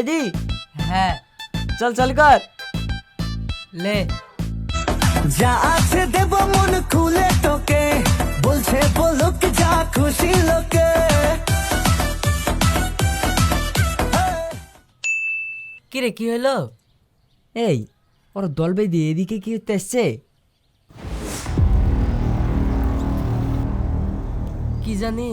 Ready? হ্যাঁ। চল চল কর। লে। যা আছে দেব মন খুলে তোকে বলছে বলুক যা খুশি লোকে। কিরে কি হলো? এই ওর দল বেঁধে এদিকে কি হতে এসছে? কি জানি?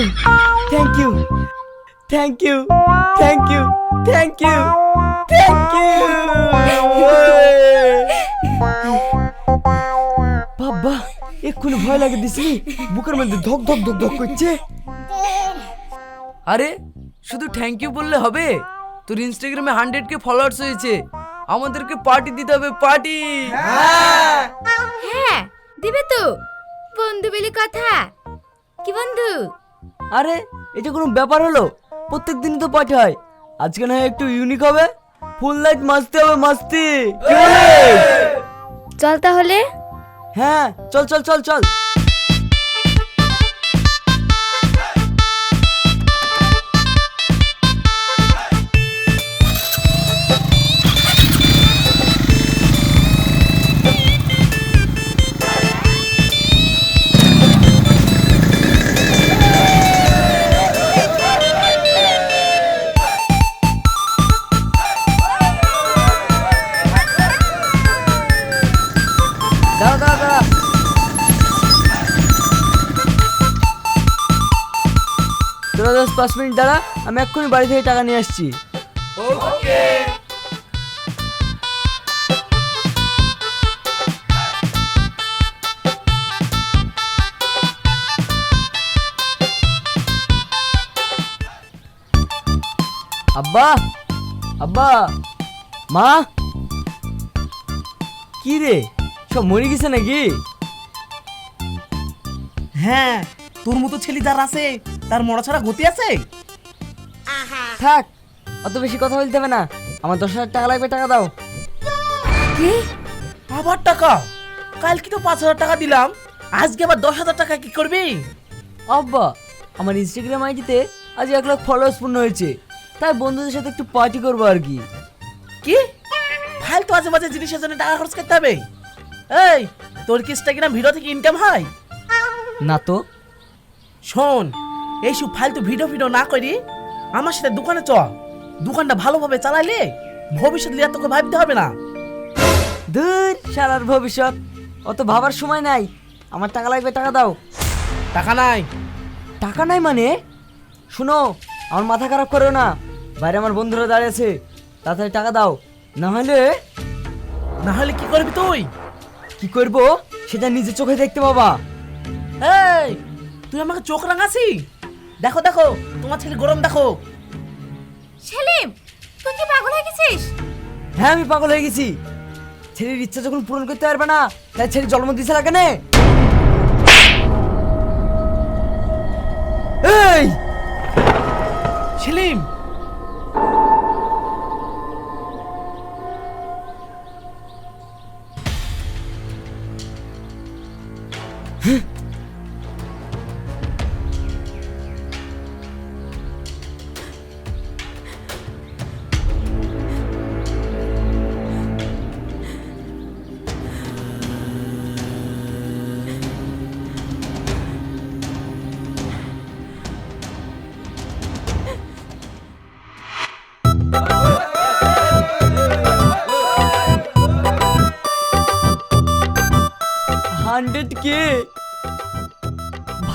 বন্ধু thank you thank you thank you thank you thank you বাবা এক্ষুনি ভয় লাগে দিসনি বুকের মধ্যে ধক ধক ধক ধক করছে। আরে শুধু থ্যাংক ইউ বললে হবে? তোর ইনস্টাগ্রামে হান্ড্রেড কে ফলোয়ার্স হয়েছে। আমাদেরকে পার্টি দিতে হবে পার্টি হ্যাঁ দিবে তো। বন্ধু বলে কথা। কি বন্ধু? আরে এটা কোনো ব্যাপার হলো? প্রত্যেক দিনই তো পার্টি হয়। আজকে না হয় একটু ইউনিক হবে। ফুল লাইট মাস্তি হবে মাস্তি। চল তাহলে। হ্যাঁ চল চল চল চল। দশ পাঁচ মিনিট দাঁড়া আমি এক্ষুনি বাড়ি থেকে টাকা নিয়ে আসছি। আব্বা আব্বা মা। কি রে সব মরে গেছে নাকি? হ্যাঁ তোর মতো ছেলে যার আছে তার মরা ছাড়া গতি আছে? থাক। অত বেশি কথা বলতে হবে না। আমার দশ হাজার টাকা লাগবে টাকা দাও। কি? আবার টাকা? কালকে তো পাঁচ হাজার টাকা দিলাম। আজকে আবার দশ হাজার টাকা কি করবি? আব্বা আমার ইনস্টাগ্রাম আইডিতে আজ এক লাখ ফলোয়ার্স পূর্ণ হয়েছে। তাই বন্ধুদের সাথে একটু পার্টি করব আর কি। কি? ফালতু আজে বাজে জিনিসের জন্য টাকা খরচ করতে হবে? এই তোর কি ইনস্টাগ্রাম ভিডিও থেকে ইনকাম হয়? না তো। শোন এইসব ফালতু ভিডিও ভিডিও না করি? আমার সাথে দোকানে চ দোকানটা ভালোভাবে চালাইলে ভবিষ্যৎ লিয়া তোকে ভাবতে হবে না। দূর সারার ভবিষ্যৎ। অত ভাবার সময় নাই। আমার টাকা লাগবে টাকা দাও। টাকা নাই। টাকা নাই মানে? শুনো আমার মাথা খারাপ করো না। বাইরে আমার বন্ধুরা দাঁড়িয়ে আছে। তাড়াতাড়ি টাকা দাও। না হলে? না হলে কি করবি তুই? কি করব? সেটা নিজে চোখে দেখতে পাবা। এই তুই আমাকে চোখ রাঙাছি দেখো দেখো তোমার ছেলে গরম দেখো। সেলিম তুই কি পাগল হয়ে গেছিস? হ্যাঁ আমি পাগল হয়ে গেছি। ছেলের ইচ্ছা যখন পূরণ করতে পারবে না তাই ছেলে জন্ম দিছে না। কেনে এই! সেলিম!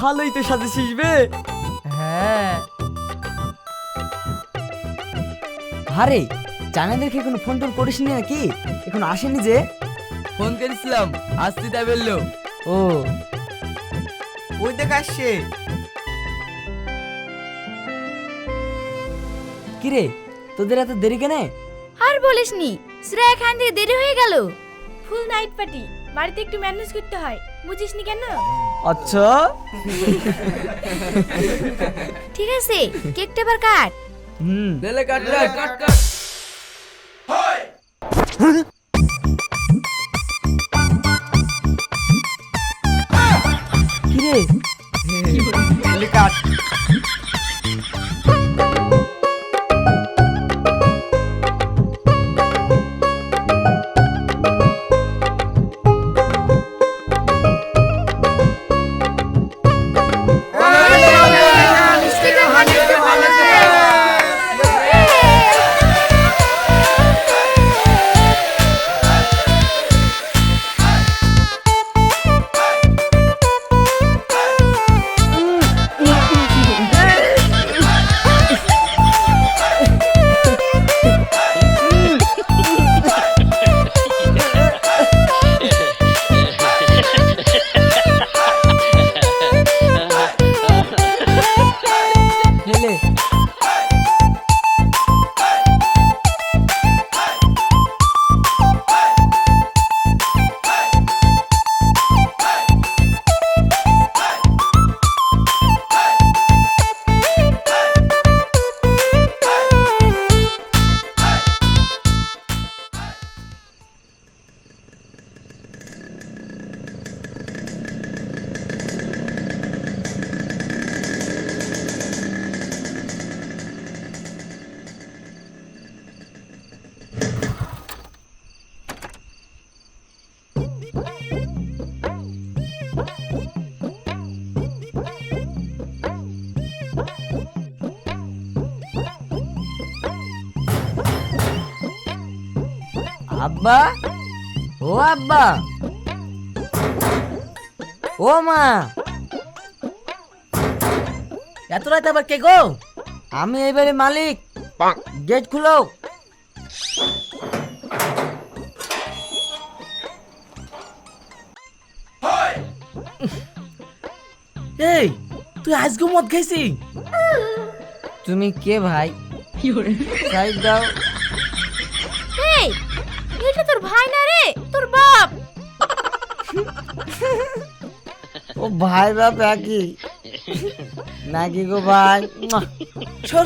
ভালোই তো সাথে শিখবে হ্যাঁ। আরে জানাদেরকে কোনো ফোন টোন করিস নি নাকি? এখন আসেনি যে। ফোন করেছিলাম আসতে তাই বলল। ও। ওই দেখ আসছে কিরে তোদের এত দেরি কেনে? আর বলিসনি শ্রেয়া এখান থেকে দেরি হয়ে গেল। ফুল নাইট পার্টি বাড়িতে একটু ম্যানেজ করতে হয় বুঝিসনি কেন? আচ্ছা। ঠিক আছে কেকটা এবার কাট। হুম। কাট কাট কাট আব্বা? ও আব্বা। ও মা। এত রাত আবার কে গো? আমি এবারে মালিক। গেট খুলো। এই তুই আজকে মদ খাইছি তুমি কে ভাই? সাইড দাও। তোর বাপ ও ভাই বাপ একই নাকি গো ভাই। সর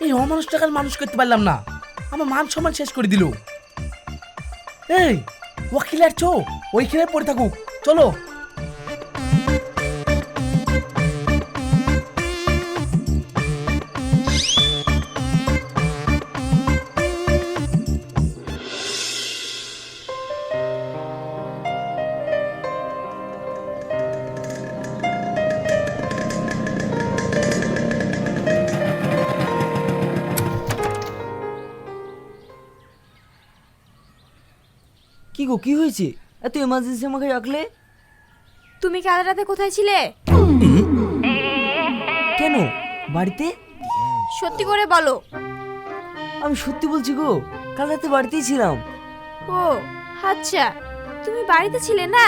এই অমানুষ টাকার মানুষ করতে পারলাম না। আমার মান সম্মান শেষ করে দিল। এই, ওয়াকিল আর চো ওইখানে পড়ে থাকুক। চলো। গো কি হয়েছে? এত এমার্জেন্সি আমাকে রাখলে? তুমি কাল রাতে কোথায় ছিলে? কেন? বাড়িতে? সত্যি করে বলো। আমি সত্যি বলছি গো কাল রাতে বাড়িতেই ছিলাম। ও আচ্ছা তুমি বাড়িতে ছিলে না?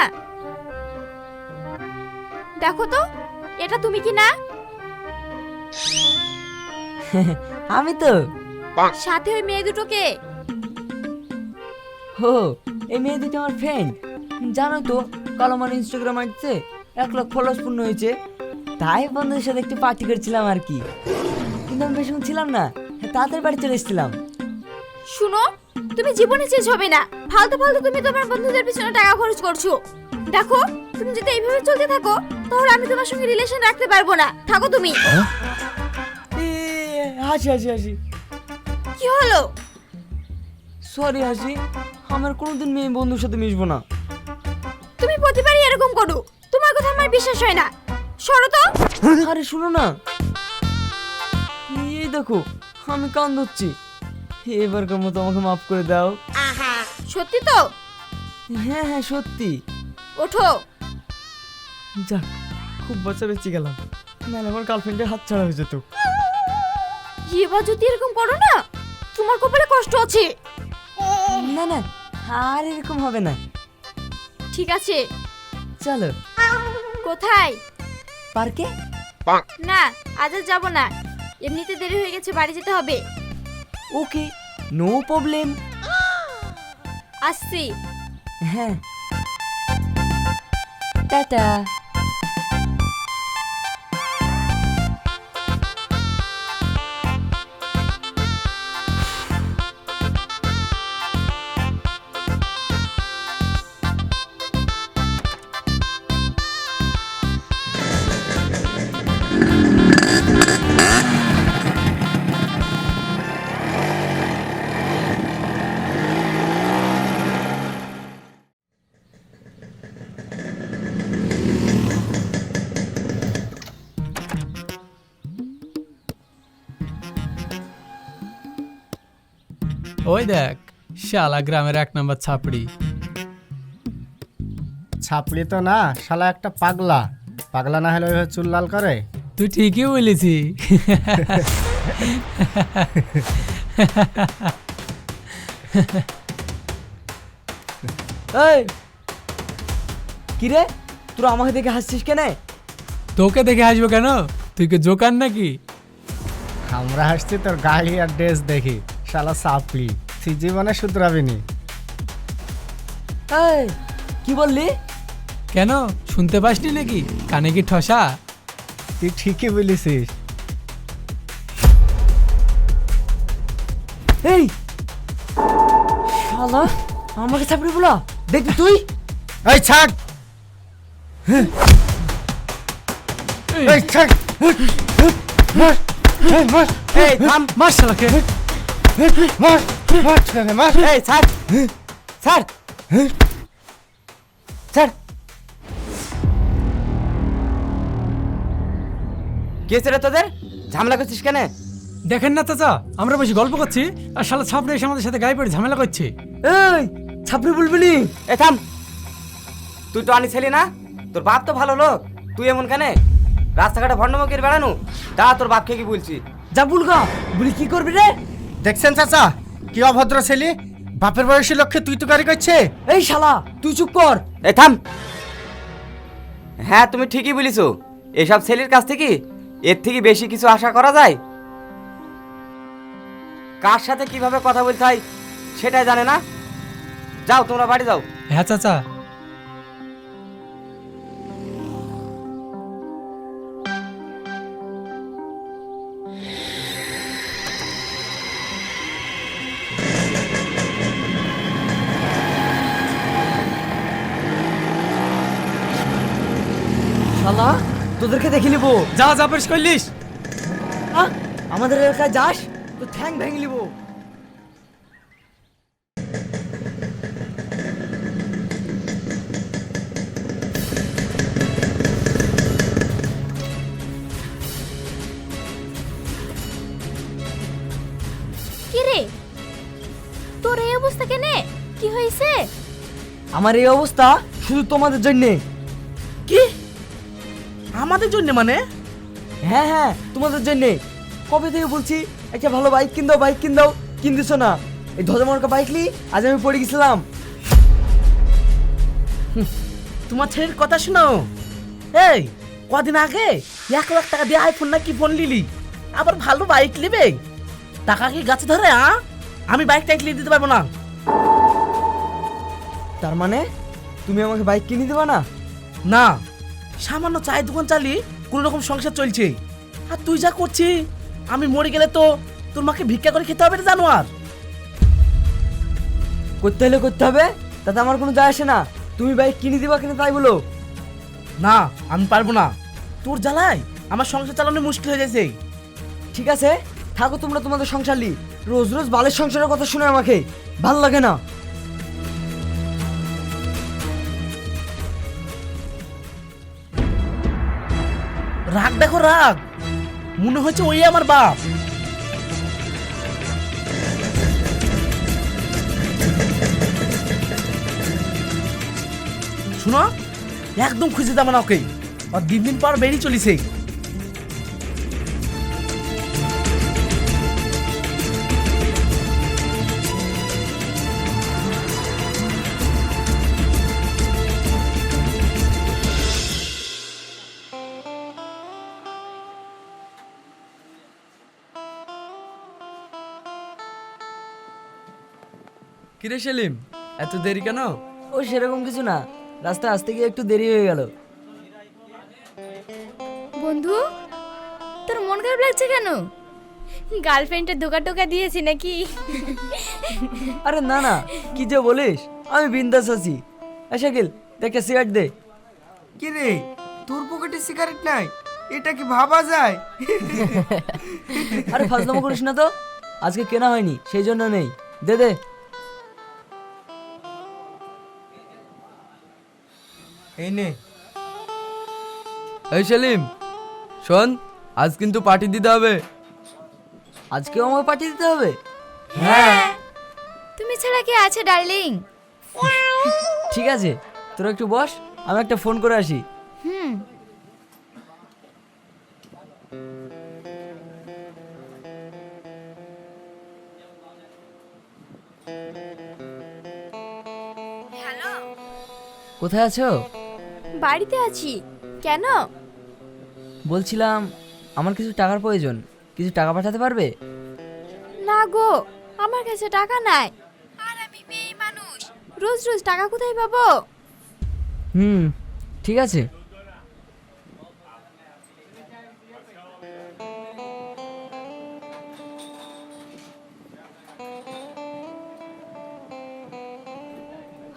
দেখো তো এটা তুমি কি না? আমি তো। সাথে ওই মেয়ে দুটোকে। হো এই মেয়ে দুটো আমার ফ্রেন্ড জানো তো কালো মানে ইনস্টাগ্রাম আসছে এক লাখ ফলোয়ার্স পূর্ণ হয়েছে। তাই বন্ধুদের সাথে একটু পার্টি করছিলাম আর কি। কিন্তু আমি বেশি ছিলাম না তাদের বাড়ি চলে এসেছিলাম। শুনো তুমি জীবনে চেঞ্জ হবে না। ফালতু ফালতু তুমি তোমার বন্ধুদের পিছনে টাকা খরচ করছ। দেখো তুমি যদি এইভাবে চলতে থাকো তাহলে আমি তোমার সঙ্গে রিলেশন রাখতে পারব না। থাকো তুমি। এ, হাসি হাসি হাসি। কি হলো? সরি হাসি। আমার কোনোদিন মেয়ে বন্ধুর সাথে মিশবো না। তুমি প্রতিবারই এরকম করো। তোমার কথা আমার বিশ্বাস হয় না। সরো তো। আরে শুনো না। এই দেখো আমি কান ধরছি এবারকার মতো আমাকে মাফ করে দাও। সত্যি তো? হ্যাঁ হ্যাঁ সত্যি। ওঠো। যাক খুব বাচ্চা বেঁচে গেলাম। নাহলে আমার গার্লফ্রেন্ডের হাত ছাড়া হয়ে যেত। এবার যদি এরকম করো না তোমার কপালে কষ্ট আছে। না না আর এরকম হবে না। ঠিক আছে। চলো। কোথায়? পার্কে? না আজ আর যাব না। এমনিতে দেরি হয়ে গেছে বাড়ি যেতে হবে। ওকে নো প্রবলেম আসছি। হ্যাঁ। টাটা। দেখ শালা গ্রামের এক নম্বর ছাপড়ি। ছাপড়ি তো না শালা একটা পাগলা। পাগলা না হলে ওইভাবে চুল লাল করে? তুই ঠিকই বলেছি। এই কিরে? তোরা আমাকে দেখে হাসছিস কেন? তোকে দেখে আসব কেন? তুই কি জোকার নাকি? আমরা হাসছি তোর গাড়ি আর ড্রেস দেখি শালা ছাপড়ি। তুই জীবনে শুধরাবি নি এই কি বললি? কেন? শুনতে পাসনি নাকি? কানে কি ঠসা? তুই ঠিকই বলেছিস। এই শালা আমাকে চাপড়ি বলা। দেখবি তুই? এই ছাড়! মার এই মার! এই থাম মার শালাকে। মার! মার ছেলে মার এই ছাড় ছাড় ছাড় কে রে তোদের? ঝামেলা করছিস কেন? দেখেন না চাচা আমরা বেশি গল্প করছি আর শালা ছাপড়ে এসে আমাদের সাথে গায়ে পড়ে ঝামেলা করছে। এই ছাপড়ি বলবি এ থাম। তুই তো আনি ছেলি না? তোর বাপ তো ভালো লোক। তুই এমন কেন? রাস্তাঘাটে ভণ্ডমুখের বেড়ানো? তা তোর বাপকে কি বলছি? যা বুলগা বলি কি করবি রে? দেখছেন চাচা কি অভদ্র ছেলে? বাপের বয়সী লক্ষ্যে তুই তো গাড়ি করছে। এই শালা তুই চুপ কর। এ থাম। হ্যাঁ তুমি ঠিকই বলিছো। এসব ছেলের কাছ থেকে এর থেকে বেশি কিছু আশা করা যায়? কার সাথে কীভাবে কথা বলতে হয় সেটাই জানে না? যাও তোমরা বাড়ি যাও। হ্যাঁ চাচা। শালা তোদেরকে দেখে নিবো। যা যা পেশ করলিস। আমাদের এলাকায় যাস তো ঠ্যাং ভেঙে নিবো। কি রে? তোর এই অবস্থা কেনে? কি হয়েছে? আমার এই অবস্থা শুধু তোমাদের জন্যে। আমাদের জন্য মানে? হ্যাঁ হ্যাঁ তোমাদের জন্যে। কবে থেকে বলছি একটা ভালো বাইক কিন দাও বাইক কিন দাও কিনতেছো না? এই ধজমরকা বাইক নি আজ আমি পড়ে গেছিলাম। তোমার ছেলের কথা শোনো। এই কদিন আগে এক লাখ টাকা দিয়ে আইফোন না কি ফোন লিলি আবার ভালো বাইক নেবে? টাকা কি গাছে ধরে আ? আমি বাইক টাইক নিয়ে দিতে পারব না। তার মানে তুমি আমাকে বাইক কিনে দেবা না? না। সামান্য চায়ের দোকান চালি কোনো রকম সংসার চলছে। আর তুই যা করছিস আমি মরে গেলে তো তোর মাকে ভিক্ষা করে খেতে হবে রে জানোয়ার। করতে হলে করতে হবে তাতে আমার কোনো যায় আসে না। তুমি বাইক কিনে দিবা কিনা তাই বলো। না আমি পারব না। তোর জ্বালায় আমার সংসার চালানো মুশকিল হয়ে যাচ্ছে ঠিক আছে থাকো তোমরা তোমাদের সংসার লি রোজ রোজ বালের সংসারের কথা শুনে আমাকে। ভালো লাগে না। রাগ, দেখো রাগ। মনে হচ্ছে ওই আমার বাপ। শুনো, একদম খুঁজে দেবো না ওকে। আর দিন দিন পর বেরিয়ে চলিছে। কিরে সেলিম এত দেরি কেন? ও সেরকম কিছু না রাস্তায় আসতে গিয়ে একটু দেরি হয়ে গেল। বন্ধু তোর মন খারাপ লাগছে কেন? গার্লফ্রেন্ডের ধোকা টোকা দিয়েছি নাকি? আরে না না কি যে বলিস আমি বিন্দাস আছি। এই শাকিল দেখে সিগারেট দে। কি রে তোর পকেটে সিগারেট নাই? এটা কি ভাবা যায়? আরে ফাজলামো করিস না তো আজকে কেনা হয়নি সেই জন্য নেই। দে দে। এই নে। এই সেলিম শোন আজ কিন্তু পার্টি দিতে হবে। আজকেও আমাকে পাঠিয়ে দিতে হবে? হ্যাঁ। তুমি ছাড়া কে আছে ডার্লিং? ঠিক আছে তোরা একটু বস আমি একটা ফোন করে আসি। হুম। হ্যালো। কোথায় আছো? বাড়িতে আছি। কেন? বলছিলাম আমার কিছু টাকার প্রয়োজন। কিছু টাকা পাঠাতে পারবে? না গো আমার কাছে টাকা নাই। আর আমি মেয়ে মানুষ রোজ রোজ টাকা কোথায় পাবো? হুম ঠিক আছে।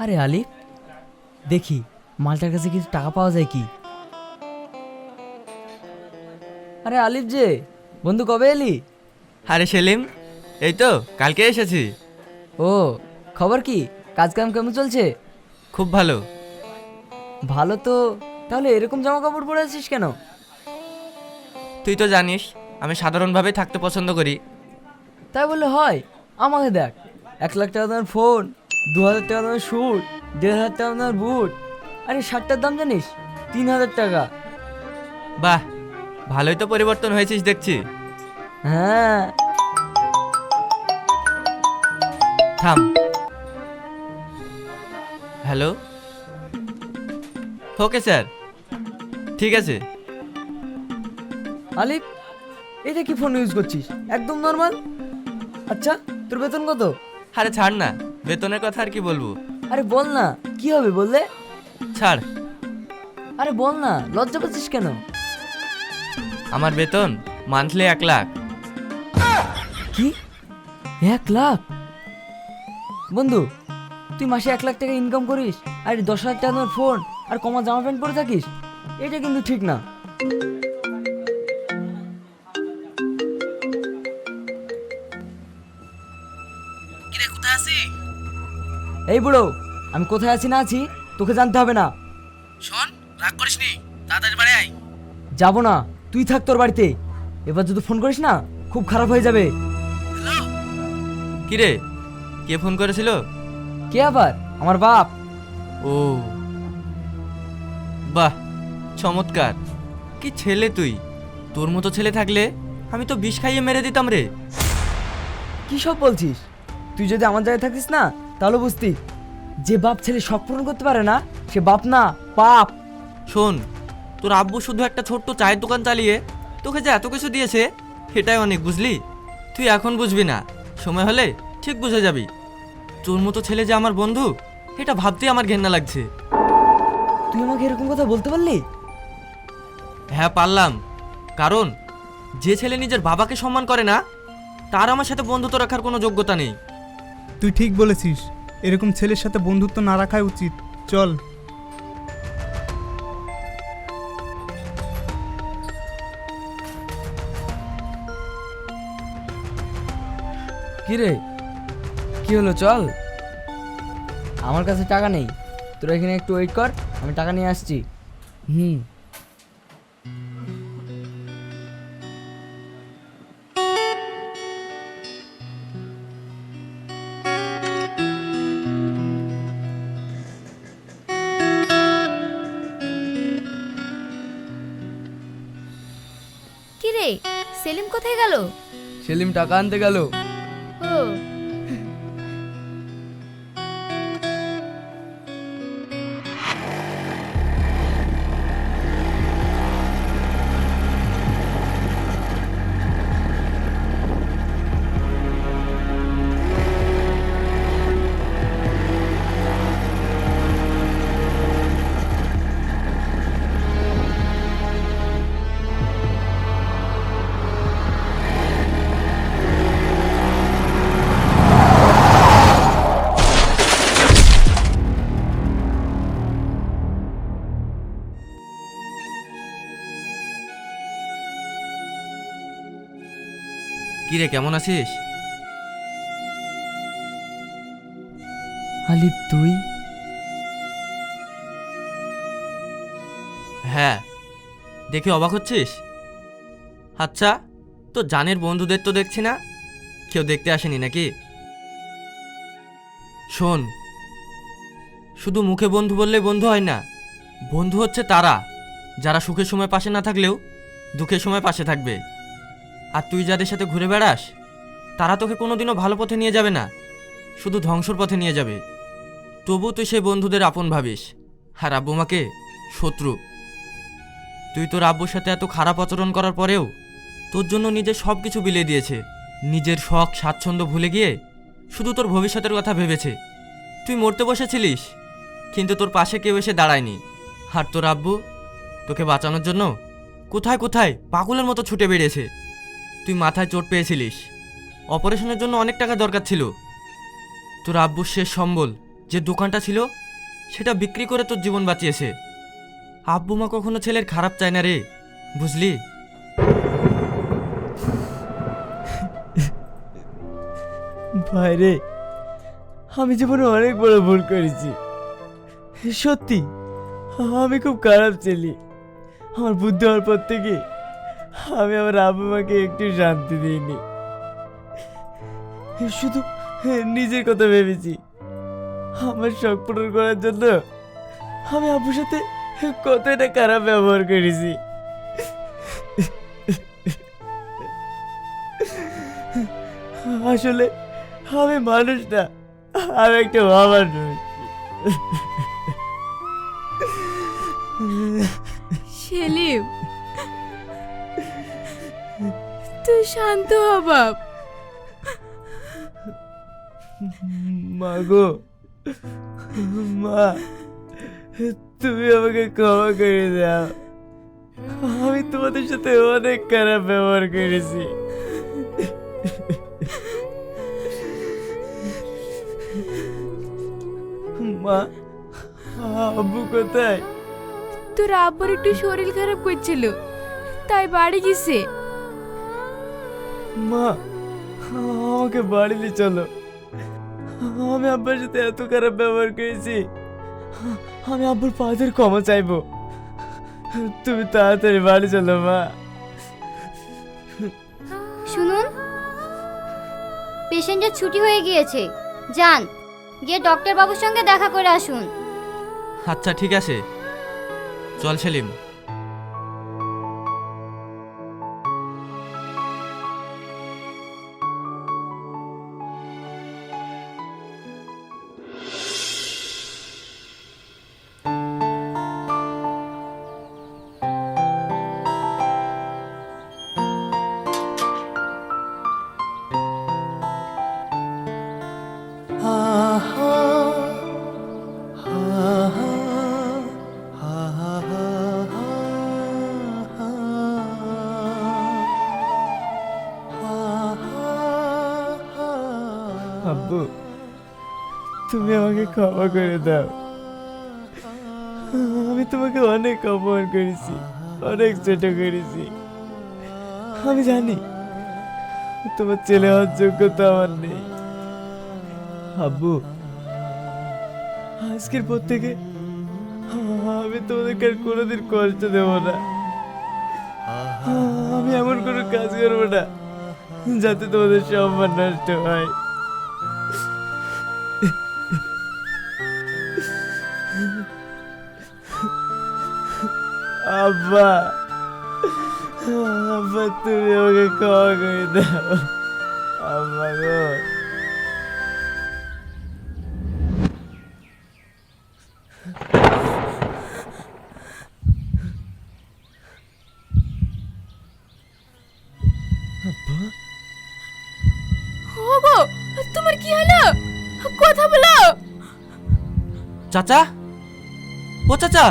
আরে আলিফ দেখি। মালটার কাছে কিছু টাকা পাওয়া যায় কি? আরে আলিফ যে বন্ধু কবে এলি? আরে সেলিম এই তো কালকে এসেছি। ও খবর কি? কাজ কাম কেমন চলছে? খুব ভালো। ভালো তো তাহলে এরকম জামা কাপড় পরে আছিস কেন? তুই তো জানিস আমি সাধারণভাবে থাকতে পছন্দ করি। তাই বললে হয় আমাকে দেখ। এক লাখ টাকা দামের ফোন দু হাজার টাকা দামের স্যুট দেড় হাজার টাকা দামের বুট আরে শার্টটার দাম জানিস? তিন হাজার টাকা। বাহ ভালোই তো পরিবর্তন হয়েছিস দেখছি। হ্যাঁ। থাম। হ্যালো? ওকে স্যার ঠিক আছে। আলিফ এটা কি ফোন ইউজ করছিস? একদম নর্মাল আচ্ছা তোর বেতন কত? আরে ছাড় না বেতনের কথা আর কি বলব? আরে বল না কি হবে বললে? ছাড়। আরে বল না লজ্জা পাচ্ছিস কেন? আমার বেতন মান্থলি এক লাখ। কি? এক লাখ? বন্ধু তুই মাসে এক লাখ টাকা ইনকাম করিস আর দশ হাজার টাকা ফোন আর কমা জামা প্যান্ট পরে থাকিস এটা কিন্তু ঠিক না। এই বুড়ো আমি কোথায় আছি না আছি? তোকে জানতে হবে না। শোন রাগ করিস নি তাড়াতাড়ি বাড়ি আয়। যাব না তুই থাক তোর বাড়িতে। এবার যদি ফোন করিস না খুব খারাপ হয়ে যাবে। হ্যালো? কিরে কে ফোন করেছিল? কে আবার? আমার বাপ। ও। বাহ চমৎকার। কি ছেলে তুই। তোর মতো ছেলে থাকলে আমি তো বিষ খাইয়ে মেরে দিতাম রে। কি সব বলছিস? তুই যদি আমার জায়গায় থাকিস না তাহলে বুঝতি। যে বাপ ছেলে শখ পূরণ করতে পারে না সে বাপ না পাপ। শোন তোর আব্বু শুধু একটা ছোট্ট চায়ের দোকান চালিয়ে তোকে যে এত কিছু দিয়েছে সেটাই অনেক বুঝলি? তুই এখন বুঝবি না। সময় হলে ঠিক বুঝে যাবি। তোর মতো ছেলে যে আমার বন্ধু এটা ভাবতেই আমার ঘেন্না লাগছে। তুই আমাকে এরকম কথা বলতে পারলি? হ্যাঁ পারলাম। কারণ যে ছেলে নিজের বাবাকে সম্মান করে না তার আমার সাথে বন্ধুত্ব রাখার কোনো যোগ্যতা নেই। তুই ঠিক বলেছিস। এরকম ছেলের সাথে বন্ধুত্ব না রাখাই উচিত। চল। কি রে কি কি হলো, চল। আমার কাছে টাকা নেই। তোরা এখানে একটু ওয়েট কর, আমি টাকা নিয়ে আসছি। হুম। কোথায় গেল? সেলিম টাকা আনতে গেল। ও। রে কেমন আছিস? আলিফ তুই? হ্যাঁ। দেখে অবাক হচ্ছিস? আচ্ছা তো জানের বন্ধুদের তো দেখছি না? কেউ দেখতে আসেনি নাকি? শোন শুধু মুখে বন্ধু বললে বন্ধু হয় না। বন্ধু হচ্ছে তারা যারা সুখের সময় পাশে না থাকলেও দুঃখের সময় পাশে থাকবে। আর তুই যাদের সাথে ঘুরে বেড়াস, তারা তোকে কোনোদিনও ভালো পথে নিয়ে যাবে না, শুধু ধ্বংসর পথে নিয়ে যাবে। তবু তুই সেই বন্ধুদের আপন ভাবিস। আর আব্বু মাকে শত্রু। তুই তোর আব্বুর সাথে এত খারাপ আচরণ করার পরেও তোর জন্য নিজের সব কিছু বিলিয়ে দিয়েছে। নিজের শখ, স্বাচ্ছন্দ্য ভুলে গিয়ে শুধু তোর ভবিষ্যতের কথা ভেবেছে। তুই মরতে বসেছিলিস, কিন্তু তোর পাশে কেউ এসে দাঁড়ায়নি। আর তোর আব্বু তোকে বাঁচানোর জন্য কোথায় কোথায় পাগলের মতো ছুটে বেরিয়েছে তুই মাথায় চোট পেয়েছিলিস। অপারেশনের জন্য অনেক টাকা দরকার ছিল। তোর আব্বুর শেষ সম্বল যে দোকানটা ছিল, সেটা বিক্রি করে তোর জীবন বাঁচিয়েছে। আব্বু মা কখনো ছেলের খারাপ চায় না রে, বুঝলি? ভাই রে, আমি জীবনে অনেক বড় ভুল করেছি। সত্যি, আমি খুব খারাপ ছেলে। আমার বুদ্ধি হওয়ার পর থেকে আমি আমার আব্বু মাকে একটু শান্তি দিইনি। শুধু নিজের কথা ভেবেছি। আমার শখ পূরণ করার জন্য আমি আব্বুর সাথে কতটা খারাপ ব্যবহার করেছি। আসলে আমি মানুষ না, আমি একটা বাবার সেলিম শান্ত হ বাপ মা গো মা তুমি আমাকে ক্ষমা করে দাও। আমি তোমাদের সাথে অনেক খারাপ ব্যবহার করেছি। মা আব্বু কোথায়? তোর আব্বার একটু শরীর খারাপ করছিল তাই বাড়ি গেছে। মা আমাকে বাড়িতে চলো। আমি আব্বার সাথে এত খারাপ ব্যবহার করেছি। আমি আব্বুর পাদের ক্ষমা চাইব। তুমি তাড়াতাড়ি বাড়ি চলো মা। শুনুন পেশেন্টের ছুটি হয়ে গিয়েছে। যান গিয়ে ডক্টর বাবুর সঙ্গে দেখা করে আসুন। আচ্ছা ঠিক আছে। চল সেলিম। তুমি আমাকে ক্ষমা করে দাও। আমি তোমাকে অনেক অপমান করেছি, অনেক ছোট করেছি। আমি জানি তোমার ছেলে হওয়ার যোগ্যতা আমার নেই। আব্বু, আজকের পর থেকে আমি তোমাদেরকে আর কোনোদিন কষ্ট দেব না। আমি এমন কোনো কাজ করব না যাতে তোমাদের সম্মান নষ্ট হয়। আব্বা। আব্বা তুমি ওকে ক্ষমা করে দাও। আব্বা গো। ওগো তোমার কি হলো? কথা বলো। চাচা? ও চাচা?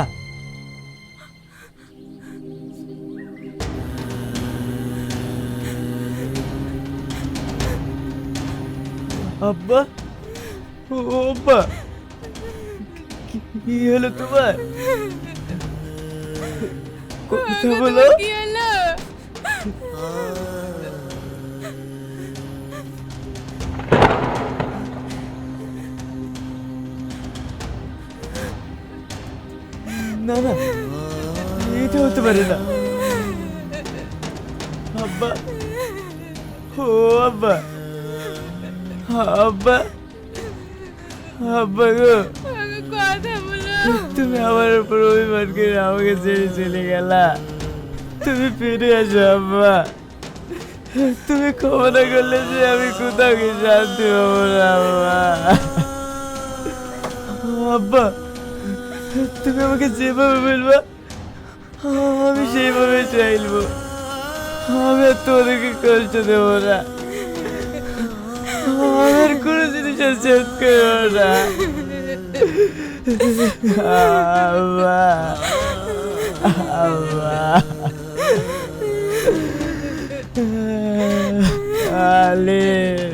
আব্বা ও আব্বা কি- হলো তোমার কথা বলো কি হলো না না এটা হতে পারে না আব্বা ও আব্বা আব্বা আব্বা গো। কথা বলো। তুমি আমার উপর অভিমান করে আমাকে ছেড়ে চলে গেলা। তুমি ফিরে আসো আব্বা। তুমি ক্ষমা না করলে যে আমি কোথাও গিয়ে শান্তি পাবো না আব্বা। আব্বা তুমি আমাকে যেভাবে বলবা আমি সেইভাবে চাইলবো আমি আর তোমাদেরকে কষ্ট দেবো না। আমি আর কোনো জিনিস আর চেঞ্জ করব না। আব্বা আব্বা। আলিম